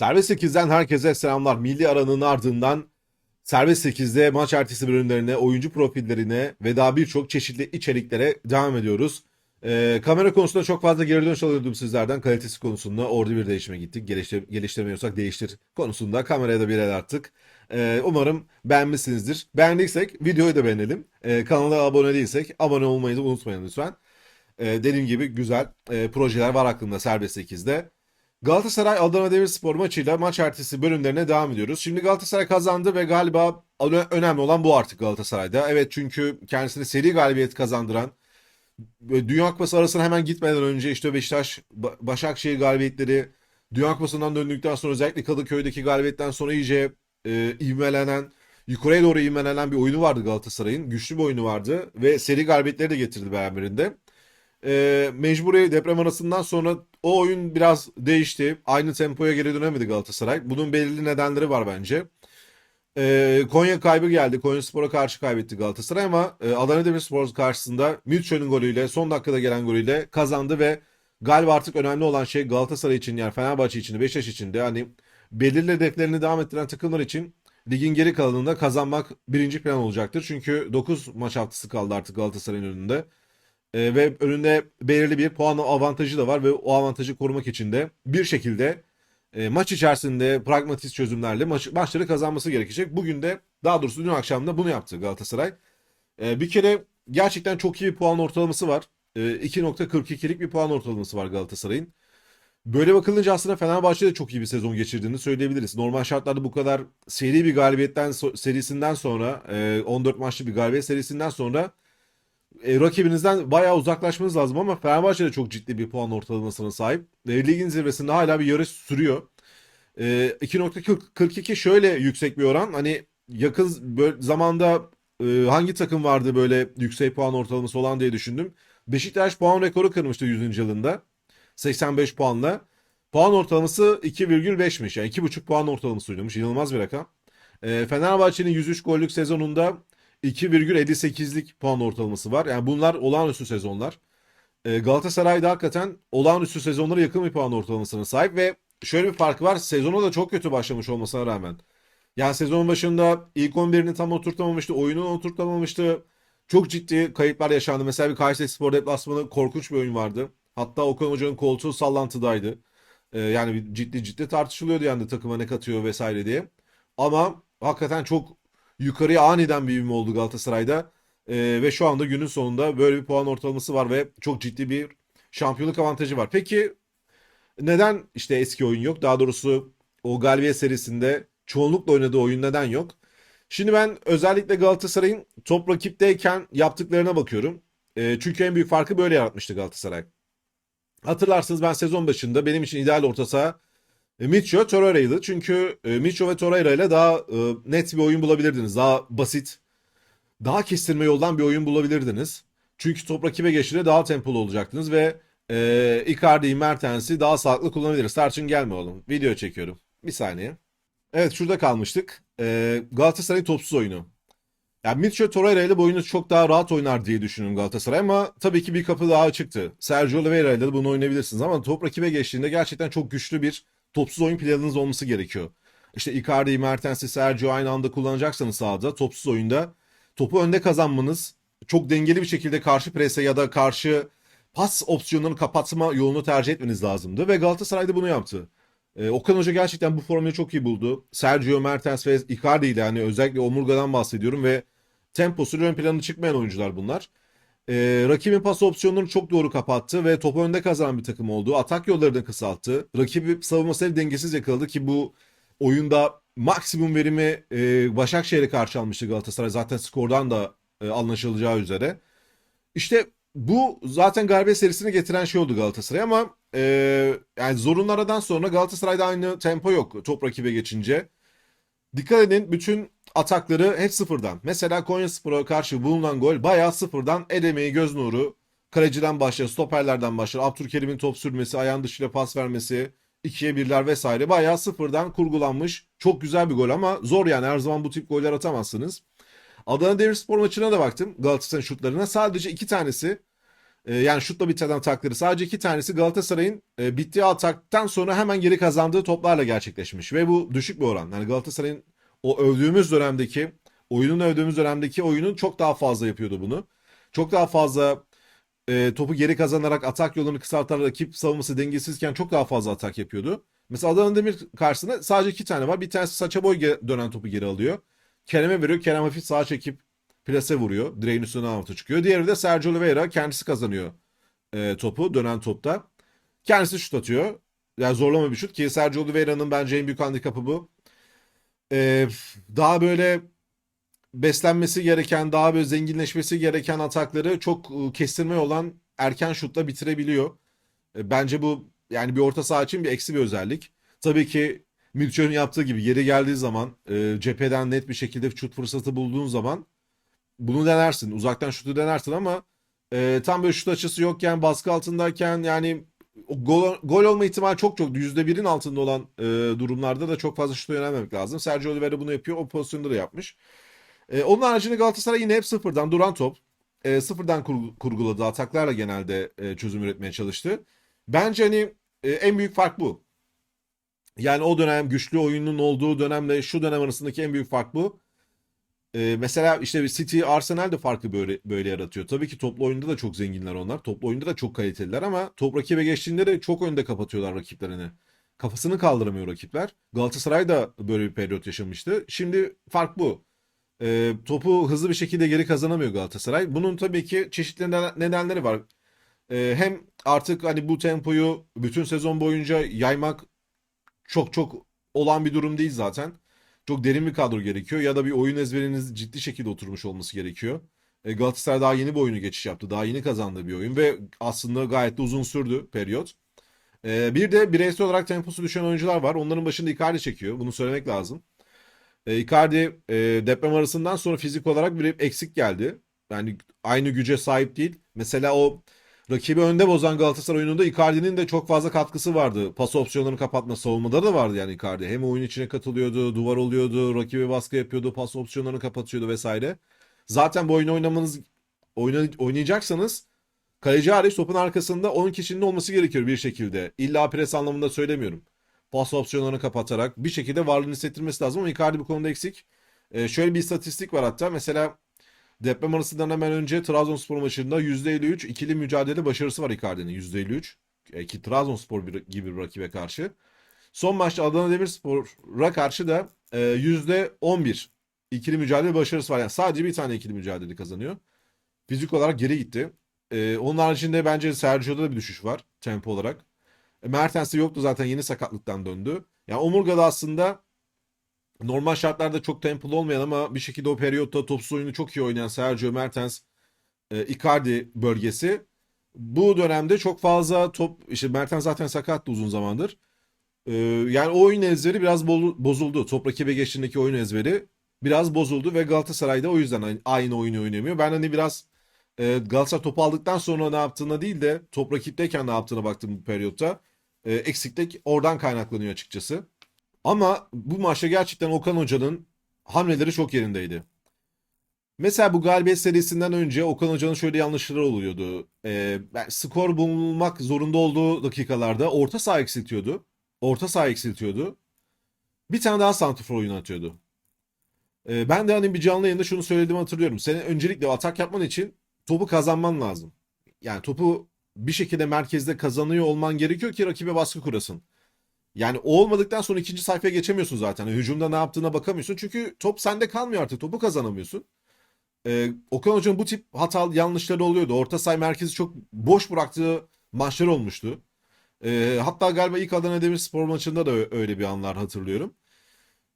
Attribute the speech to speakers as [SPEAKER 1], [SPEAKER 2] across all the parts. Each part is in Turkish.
[SPEAKER 1] Serbest 8'den herkese selamlar. Milli aranın ardından Serbest 8'de maç ertesi bölümlerine, oyuncu profillerine ve daha birçok çeşitli içeriklere devam ediyoruz. Ee, kamera konusunda çok fazla geri dönüş alıyordum sizlerden. Kalitesi konusunda orada bir değişime gittik. Geliştir, geliştiremiyorsak değiştir konusunda kameraya da bir el attık. Ee, umarım beğenmişsinizdir. Beğendiysek videoyu da beğenelim. Ee, kanala abone değilsek abone olmayı da unutmayın lütfen. Ee, dediğim gibi güzel e, projeler var aklımda Serbest 8'de. Galatasaray Adana Demirspor maçıyla maç ertesi bölümlerine devam ediyoruz. Şimdi Galatasaray kazandı ve galiba öne- önemli olan bu artık Galatasaray'da. Evet çünkü kendisine seri galibiyet kazandıran Dünya Kupası arasına hemen gitmeden önce işte Beşiktaş, Ba- Başakşehir galibiyetleri, Dünya Kupası'ndan döndükten sonra özellikle Kadıköy'deki galibiyetten sonra iyice e, ivmelenen, yukarıya doğru ivmelenen bir oyunu vardı Galatasaray'ın. Güçlü bir oyunu vardı ve seri galibiyetleri de getirdi beraberinde. E, mecburi deprem arasından sonra o oyun biraz değişti. Aynı tempoya geri dönemedi Galatasaray. Bunun belirli nedenleri var bence. E, Konya kaybı geldi. Konyaspor'a karşı kaybetti Galatasaray ama e, Adana Demirspor karşısında Mitchell'in golüyle son dakikada gelen golüyle kazandı ve galiba artık önemli olan şey Galatasaray için yani Fenerbahçe için de Beşiktaş için de hani belirli hedeflerini devam ettiren takımlar için ligin geri kalanında kazanmak birinci plan olacaktır. Çünkü 9 maç haftası kaldı artık Galatasaray'ın önünde. E, ve önünde belirli bir puan avantajı da var ve o avantajı korumak için de bir şekilde e, maç içerisinde pragmatist çözümlerle maç, maçları kazanması gerekecek. Bugün de daha doğrusu dün akşam da bunu yaptı Galatasaray. E, bir kere gerçekten çok iyi bir puan ortalaması var. E, 2.42'lik bir puan ortalaması var Galatasaray'ın. Böyle bakılınca aslında Fenerbahçe de çok iyi bir sezon geçirdiğini söyleyebiliriz. Normal şartlarda bu kadar seri bir galibiyetten serisinden sonra, e, 14 maçlı bir galibiyet serisinden sonra e, rakibinizden bayağı uzaklaşmanız lazım ama Fenerbahçe de çok ciddi bir puan ortalamasına sahip. E, ligin zirvesinde hala bir yarış sürüyor. E, 2.42 şöyle yüksek bir oran. Hani yakın böyle zamanda e, hangi takım vardı böyle yüksek puan ortalaması olan diye düşündüm. Beşiktaş puan rekoru kırmıştı 100. yılında. 85 puanla. Puan ortalaması 2,5'miş. Yani 2,5 puan ortalamasıymış. İnanılmaz bir rakam. E, Fenerbahçe'nin 103 gollük sezonunda 2,58'lik puan ortalaması var. Yani bunlar olağanüstü sezonlar. E, Galatasaray'da hakikaten olağanüstü sezonlara yakın bir puan ortalamasına sahip ve şöyle bir farkı var. Sezona da çok kötü başlamış olmasına rağmen. Yani sezonun başında ilk 11'ini tam oturtamamıştı. Oyununu oturtamamıştı. Çok ciddi kayıplar yaşandı. Mesela bir Kayserispor deplasmanı korkunç bir oyun vardı. Hatta Okan Hoca'nın koltuğu sallantıdaydı. E, yani ciddi ciddi tartışılıyordu yani takıma ne katıyor vesaire diye. Ama hakikaten çok yukarıya aniden bir ivme oldu Galatasaray'da. Ee, ve şu anda günün sonunda böyle bir puan ortalaması var ve çok ciddi bir şampiyonluk avantajı var. Peki neden işte eski oyun yok? Daha doğrusu o galibiyet serisinde çoğunlukla oynadığı oyun neden yok? Şimdi ben özellikle Galatasaray'ın top rakipteyken yaptıklarına bakıyorum. Ee, çünkü en büyük farkı böyle yaratmıştı Galatasaray. Hatırlarsınız ben sezon başında benim için ideal orta saha e, Mitchell Torreira'ydı. Çünkü e, Mitchell ve Torreira ile daha e, net bir oyun bulabilirdiniz. Daha basit, daha kestirme yoldan bir oyun bulabilirdiniz. Çünkü top rakibe geçtiğinde daha tempolu olacaktınız ve e, Icardi'yi, Mertens'i daha sağlıklı kullanabiliriz. Tarçın gelme oğlum. Video çekiyorum. Bir saniye. Evet şurada kalmıştık. E, Galatasaray'ın topsuz oyunu. Yani Mitchell Torreira ile bu oyunu çok daha rahat oynar diye düşünüyorum Galatasaray ama tabii ki bir kapı daha açıktı. Sergio Oliveira ile de bunu oynayabilirsiniz ama top rakibe geçtiğinde gerçekten çok güçlü bir topsuz oyun planınız olması gerekiyor. İşte Icardi, Mertens'i, Sergio aynı anda kullanacaksanız sahada topsuz oyunda topu önde kazanmanız, çok dengeli bir şekilde karşı prese ya da karşı pas opsiyonlarını kapatma yolunu tercih etmeniz lazımdı ve Galatasaray da bunu yaptı. Ee, Okan Hoca gerçekten bu formülü çok iyi buldu. Sergio, Mertens ve Icardi ile hani özellikle omurgadan bahsediyorum ve temposu ön plana çıkmayan oyuncular bunlar. Ee, rakibin pas opsiyonlarını çok doğru kapattı ve topu önde kazanan bir takım oldu. Atak yollarını kısalttı. Rakibi savunmasını dengesiz yakaladı ki bu oyunda maksimum verimi e, Başakşehir'e karşı almıştı Galatasaray. Zaten skordan da e, anlaşılacağı üzere. İşte bu zaten galibiyet serisini getiren şey oldu Galatasaray ama e, yani zorunlu aradan sonra Galatasaray'da aynı tempo yok top rakibe geçince. Dikkat edin bütün atakları hep sıfırdan. Mesela Konyaspor'a karşı bulunan gol bayağı sıfırdan el emeği göz nuru. Kaleciden başlar, stoperlerden başlar. Abdülkerim'in top sürmesi, ayağın dışıyla pas vermesi, ikiye birler vesaire bayağı sıfırdan kurgulanmış. Çok güzel bir gol ama zor yani her zaman bu tip goller atamazsınız. Adana Demirspor maçına da baktım Galatasaray'ın şutlarına. Sadece iki tanesi e, yani şutla biten atakları sadece iki tanesi Galatasaray'ın e, bittiği ataktan sonra hemen geri kazandığı toplarla gerçekleşmiş. Ve bu düşük bir oran. Yani Galatasaray'ın o övdüğümüz dönemdeki oyunun övdüğümüz dönemdeki oyunun çok daha fazla yapıyordu bunu. Çok daha fazla e, topu geri kazanarak atak yolunu kısaltarak rakip savunması dengesizken çok daha fazla atak yapıyordu. Mesela Adana Demir karşısında sadece iki tane var. Bir tanesi saça boy dönen topu geri alıyor. Kerem'e veriyor. Kerem hafif sağa çekip plase vuruyor. Direğin üstüne avuta çıkıyor. Diğeri de Sergio Oliveira kendisi kazanıyor e, topu dönen topta. Kendisi şut atıyor. Yani zorlama bir şut ki Sergio Oliveira'nın bence en büyük handikapı bu. E, daha böyle beslenmesi gereken, daha böyle zenginleşmesi gereken atakları çok e, kestirme olan erken şutla bitirebiliyor. E, Bence bu yani bir orta saha için bir eksi bir özellik. Tabii ki Milçö'nün yaptığı gibi yeri geldiği zaman e, cepheden net bir şekilde şut fırsatı bulduğun zaman bunu denersin. Uzaktan şutu denersin ama e, tam böyle şut açısı yokken baskı altındayken yani gol, gol olma ihtimali çok çok %1'in altında olan e, durumlarda da çok fazla şuta yönelmemek lazım. Sergio Oliveira bunu yapıyor. O pozisyonda da yapmış. E, onun haricinde Galatasaray yine hep sıfırdan duran top. E, sıfırdan kur- kurguladığı ataklarla genelde e, çözüm üretmeye çalıştı. Bence hani e, en büyük fark bu. Yani o dönem güçlü oyunun olduğu dönemle şu dönem arasındaki en büyük fark bu. E, mesela işte City, Arsenal de farkı böyle böyle yaratıyor. Tabii ki toplu oyunda da çok zenginler onlar. Toplu oyunda da çok kaliteliler ama top rakibe geçtiğinde de çok önde kapatıyorlar rakiplerini. Kafasını kaldıramıyor rakipler. Galatasaray da böyle bir periyot yaşamıştı. Şimdi fark bu. E, topu hızlı bir şekilde geri kazanamıyor Galatasaray. Bunun tabii ki çeşitli neden- nedenleri var. E, hem artık hani bu tempoyu bütün sezon boyunca yaymak çok çok olan bir durum değil zaten. Çok derin bir kadro gerekiyor ya da bir oyun ezberiniz ciddi şekilde oturmuş olması gerekiyor. E, Galatasaray daha yeni bir oyunu geçiş yaptı. Daha yeni kazandığı bir oyun ve aslında gayet de uzun sürdü periyot. E, bir de bireysel olarak temposu düşen oyuncular var. Onların başında Icardi çekiyor. Bunu söylemek lazım. E, Icardi e, deprem arasından sonra fizik olarak bir eksik geldi. Yani aynı güce sahip değil. Mesela o rakibi önde bozan Galatasaray oyununda Icardi'nin de çok fazla katkısı vardı. Pas opsiyonlarını kapatma, savunmada da vardı yani Icardi. Hem oyun içine katılıyordu, duvar oluyordu, rakibe baskı yapıyordu, pas opsiyonlarını kapatıyordu vesaire. Zaten bu oyunu oynamanız oyna, oynayacaksanız kaleci hariç topun arkasında 10 kişinin olması gerekiyor bir şekilde. İlla pres anlamında söylemiyorum. Pas opsiyonlarını kapatarak bir şekilde varlığını hissettirmesi lazım ama Icardi bu konuda eksik. Ee, şöyle bir istatistik var hatta. Mesela deprem arasından hemen önce Trabzonspor maçında %53 ikili mücadele başarısı var Icardi'nin %53. E, ki Trabzonspor gibi bir rakibe karşı. Son maçta Adana Demirspor'a karşı da e, %11 ikili mücadele başarısı var. Yani sadece bir tane ikili mücadele kazanıyor. Fizik olarak geri gitti. E, onun haricinde bence Sergio'da da bir düşüş var tempo olarak. E, Mertens de yoktu zaten yeni sakatlıktan döndü. Yani omurgada aslında normal şartlarda çok tempolu olmayan ama bir şekilde o periyotta topsuz oyunu çok iyi oynayan Sergio Mertens, e, Icardi bölgesi. Bu dönemde çok fazla top, işte Mertens zaten sakattı uzun zamandır. E, yani o oyun ezberi biraz bozuldu. Top rakibe geçtiğindeki oyun ezberi biraz bozuldu ve Galatasaray'da o yüzden aynı oyunu oynamıyor. Ben hani biraz e, Galatasaray topu aldıktan sonra ne yaptığına değil de top rakipteyken ne yaptığına baktım bu periyotta. E, eksiklik oradan kaynaklanıyor açıkçası. Ama bu maçta gerçekten Okan Hoca'nın hamleleri çok yerindeydi. Mesela bu galibiyet serisinden önce Okan Hoca'nın şöyle yanlışları oluyordu. Ee, skor bulmak zorunda olduğu dakikalarda orta saha eksiltiyordu. Orta saha eksiltiyordu. Bir tane daha santrfor oyunu atıyordu. Ee, ben de hani bir canlı yayında şunu söylediğimi hatırlıyorum. Senin öncelikle atak yapman için topu kazanman lazım. Yani topu bir şekilde merkezde kazanıyor olman gerekiyor ki rakibe baskı kurasın. Yani o olmadıktan sonra ikinci sayfaya geçemiyorsun zaten. Yani hücumda ne yaptığına bakamıyorsun. Çünkü top sende kalmıyor artık. Topu kazanamıyorsun. Ee, Okan Hoca'nın bu tip hatalı yanlışları oluyordu. Orta saha merkezi çok boş bıraktığı maçlar olmuştu. Ee, hatta galiba ilk Adana Demirspor maçında da öyle bir anlar hatırlıyorum.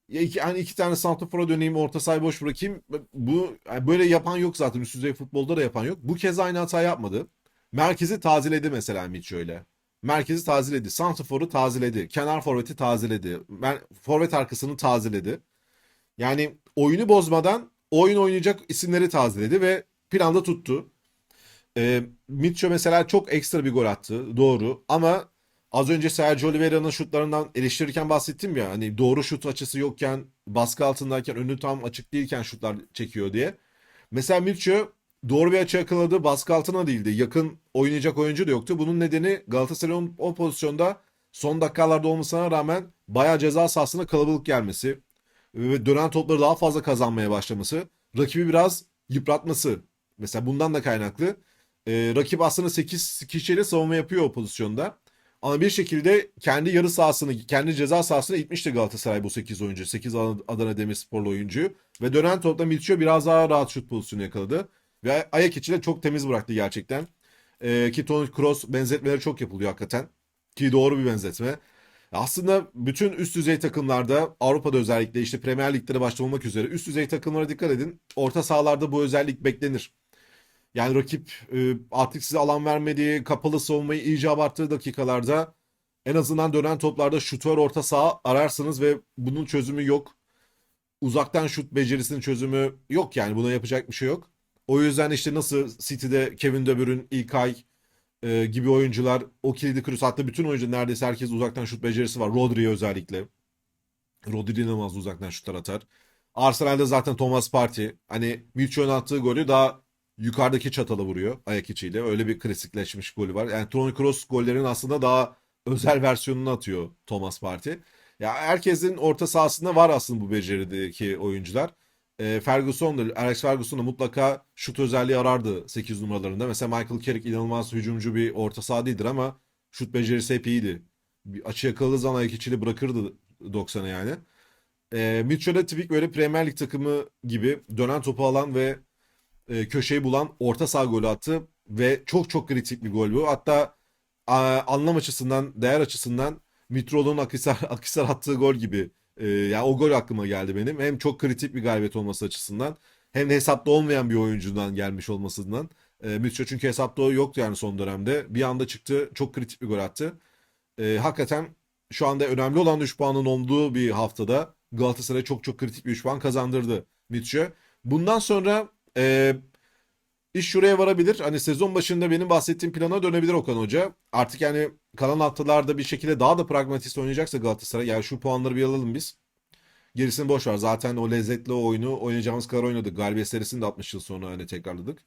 [SPEAKER 1] Ya iki, hani iki tane santrafora döneyim, orta sahayı boş bırakayım. Bu yani böyle yapan yok zaten. Üst düzey futbolda da yapan yok. Bu kez aynı hata yapmadı. Merkezi tazeledi mesela Mitch öyle. Merkezi tazeledi. Santrafor'u tazeledi. Kenar forveti tazeledi. Mer- Forvet arkasını tazeledi. Yani oyunu bozmadan oyun oynayacak isimleri tazeledi ve planda tuttu. E, Mitcho mesela çok ekstra bir gol attı. Doğru. Ama az önce Sergio Oliveira'nın şutlarından eleştirirken bahsettim ya. Hani doğru şut açısı yokken, baskı altındayken, önü tam açık değilken şutlar çekiyor diye. Mesela Mitcho doğru bir açı yakaladı. Baskı altına değildi. Yakın oynayacak oyuncu da yoktu. Bunun nedeni Galatasaray'ın o pozisyonda son dakikalarda olmasına rağmen bayağı ceza sahasına kalabalık gelmesi ve dönen topları daha fazla kazanmaya başlaması, rakibi biraz yıpratması. Mesela bundan da kaynaklı. Ee, rakip aslında 8 kişiyle savunma yapıyor o pozisyonda. Ama bir şekilde kendi yarı sahasını, kendi ceza sahasına itmişti Galatasaray bu 8 oyuncu. 8 Adana Demirsporlu oyuncuyu. Ve dönen topta Mitchell biraz daha rahat şut pozisyonu yakaladı. Ve ayak içi de çok temiz bıraktı gerçekten. Ee, ki Toni Kroos benzetmeleri çok yapılıyor hakikaten. Ki doğru bir benzetme. Aslında bütün üst düzey takımlarda Avrupa'da özellikle işte Premier Lig'lere başta olmak üzere üst düzey takımlara dikkat edin. Orta sahalarda bu özellik beklenir. Yani rakip e, artık size alan vermediği, kapalı savunmayı iyice abarttığı dakikalarda en azından dönen toplarda şutör orta saha ararsınız ve bunun çözümü yok. Uzaktan şut becerisinin çözümü yok yani buna yapacak bir şey yok. O yüzden işte nasıl City'de Kevin De Bruyne, İlkay e, gibi oyuncular o kilidi kırıyorsa hatta bütün oyuncu neredeyse herkes uzaktan şut becerisi var. Rodri özellikle. Rodri inanılmaz uzaktan şutlar atar. Arsenal'de zaten Thomas Partey hani Mitchell'ın attığı golü daha yukarıdaki çatalı vuruyor ayak içiyle. Öyle bir klasikleşmiş golü var. Yani Toni Kroos gollerinin aslında daha özel versiyonunu atıyor Thomas Partey. Ya herkesin orta sahasında var aslında bu becerideki oyuncular. E, Ferguson'da, Alex Ferguson da mutlaka şut özelliği arardı 8 numaralarında. Mesela Michael Carrick inanılmaz hücumcu bir orta saha değildir ama şut becerisi hep iyiydi. Bir açı yakaladığı zaman ayak içiyle bırakırdı 90'a yani. E, Mitchell'e tipik böyle Premier Lig takımı gibi dönen topu alan ve e, köşeyi bulan orta saha golü attı ve çok çok kritik bir gol bu. Hatta a, anlam açısından, değer açısından Mitrol'un Akisar, Akisar attığı gol gibi. E, yani o gol aklıma geldi benim. Hem çok kritik bir galibiyet olması açısından hem de hesapta olmayan bir oyuncudan gelmiş olmasından. E, Mitro çünkü hesapta yoktu yani son dönemde. Bir anda çıktı. Çok kritik bir gol attı. E, hakikaten şu anda önemli olan 3 puanın olduğu bir haftada Galatasaray çok çok kritik bir 3 puan kazandırdı Mitro. Bundan sonra e, iş şuraya varabilir. Hani sezon başında benim bahsettiğim plana dönebilir Okan Hoca. Artık yani kalan haftalarda bir şekilde daha da pragmatist oynayacaksa Galatasaray. Yani şu puanları bir alalım biz. Gerisini boş ver. Zaten o lezzetli oyunu oynayacağımız kadar oynadık. Galibiyet serisini de 60 yıl sonra hani tekrarladık.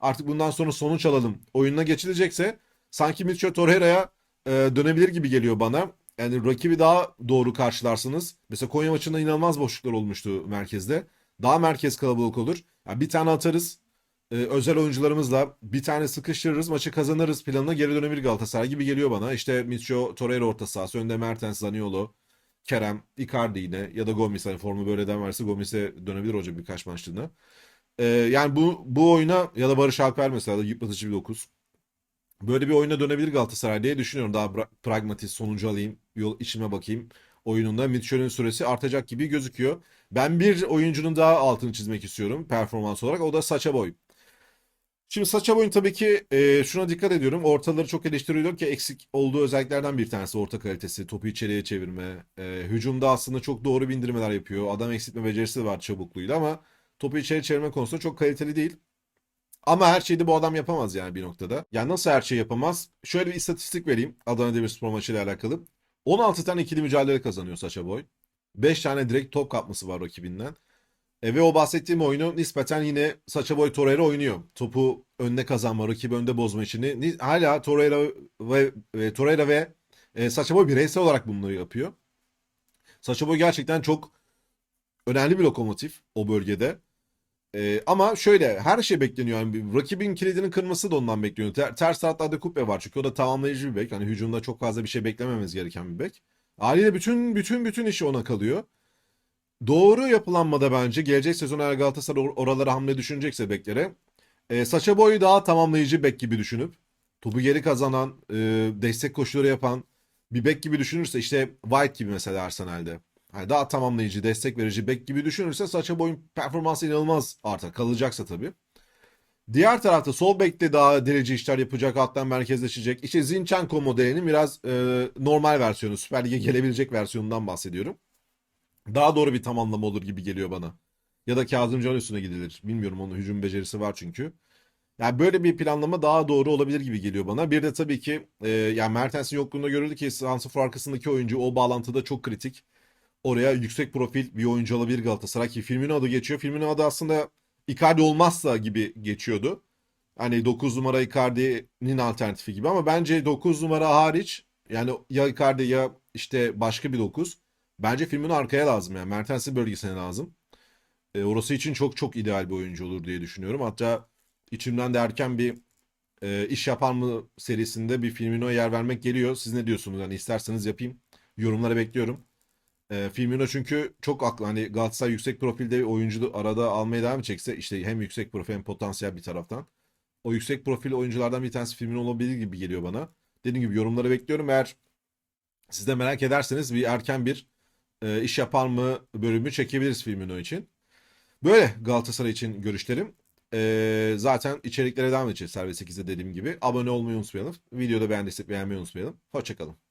[SPEAKER 1] Artık bundan sonra sonuç alalım. Oyununa geçilecekse sanki Mitchell Torreira'ya e, dönebilir gibi geliyor bana. Yani rakibi daha doğru karşılarsınız. Mesela Konya maçında inanılmaz boşluklar olmuştu merkezde. Daha merkez kalabalık olur. Yani bir tane atarız. E, özel oyuncularımızla bir tane sıkıştırırız. Maçı kazanırız planına geri dönebilir Galatasaray gibi geliyor bana. İşte Mitchell Torreira orta sahası. Önde Mertens, Zaniolo, Kerem, Icardi yine ya da Gomis. Hani formu böyle devam varsa Gomis'e dönebilir hoca birkaç maçlığına. E, yani bu bu oyuna ya da Barış Alper mesela yıpratıcı bir 9. Böyle bir oyuna dönebilir Galatasaray diye düşünüyorum. Daha pragmatist sonucu alayım, yol içime bakayım oyununda Mitchell'in süresi artacak gibi gözüküyor. Ben bir oyuncunun daha altını çizmek istiyorum performans olarak. O da Saça Boy. Şimdi Saça Boy'un tabii ki e, şuna dikkat ediyorum. Ortaları çok eleştiriliyor ki eksik olduğu özelliklerden bir tanesi orta kalitesi. Topu içeriye çevirme. E, hücumda aslında çok doğru bindirmeler yapıyor. Adam eksiltme becerisi var çabukluğuyla ama topu içeri çevirme konusunda çok kaliteli değil. Ama her şeyi de bu adam yapamaz yani bir noktada. Yani nasıl her şeyi yapamaz? Şöyle bir istatistik vereyim Adana Demirspor maçıyla alakalı. 16 tane ikili mücadele kazanıyor Saça Boy. 5 tane direkt top kapması var rakibinden. E, ve o bahsettiğim oyunu nispeten yine Saça Boy Torreira oynuyor. Topu önüne kazanma, rakibi önde bozma işini. Hala Torreira ve, ve Torreira ve e, Saça Boy bireysel olarak bunları yapıyor. Saça Boy gerçekten çok önemli bir lokomotif o bölgede. Ee, ama şöyle her şey bekleniyor. Yani rakibin kilidinin kırması da ondan bekleniyor. Ter, ters taraflarda Kuppe var çünkü o da tamamlayıcı bir bek. Hani hücumda çok fazla bir şey beklemememiz gereken bir bek. Haliyle bütün bütün bütün işi ona kalıyor. Doğru yapılanmada bence gelecek sezon eğer Galatasaray or- oralara hamle düşünecekse beklere e, Saça Boy'u daha tamamlayıcı bek gibi düşünüp topu geri kazanan, e, destek koşuları yapan bir bek gibi düşünürse işte White gibi mesela Arsenal'de. Hani daha tamamlayıcı, destek verici bek gibi düşünürse Saça Boy'un performansı inanılmaz artar. Kalacaksa tabii. Diğer tarafta sol bekte daha delici işler yapacak, alttan merkezleşecek. İşte Zinchenko modelinin biraz e, normal versiyonu, Süper Lig'e gelebilecek versiyonundan bahsediyorum. Daha doğru bir tamamlama olur gibi geliyor bana. Ya da Kazım Can üstüne gidilir. Bilmiyorum onun hücum becerisi var çünkü. Yani böyle bir planlama daha doğru olabilir gibi geliyor bana. Bir de tabii ki e, yani Mertens'in yokluğunda görüldü ki Sansifor arkasındaki oyuncu o bağlantıda çok kritik. Oraya yüksek profil bir oyuncu alabilir Galatasaray ki Firmino adı geçiyor. Firmino adı aslında Icardi olmazsa gibi geçiyordu. Hani 9 numara Icardi'nin alternatifi gibi ama bence 9 numara hariç yani ya Icardi ya işte başka bir 9 bence filmin arkaya lazım yani Mertens'in bölgesine lazım. E, orası için çok çok ideal bir oyuncu olur diye düşünüyorum. Hatta içimden de erken bir e, iş yapar mı serisinde bir Firmino'ya yer vermek geliyor. Siz ne diyorsunuz? Yani isterseniz yapayım. Yorumlara bekliyorum. E, Firmino çünkü çok aklı hani Galatasaray yüksek profilde bir oyuncu arada almaya devam edecekse işte hem yüksek profil hem potansiyel bir taraftan. O yüksek profil oyunculardan bir tanesi Firmino olabilir gibi geliyor bana. Dediğim gibi yorumlara bekliyorum. Eğer siz de merak ederseniz bir erken bir e, iş yapar mı bölümü çekebiliriz Firmino için. Böyle Galatasaray için görüşlerim. E, zaten içeriklere devam edeceğiz Servet 8'de dediğim gibi. Abone olmayı unutmayalım. Videoda beğendiysek beğenmeyi unutmayalım. Hoşçakalın.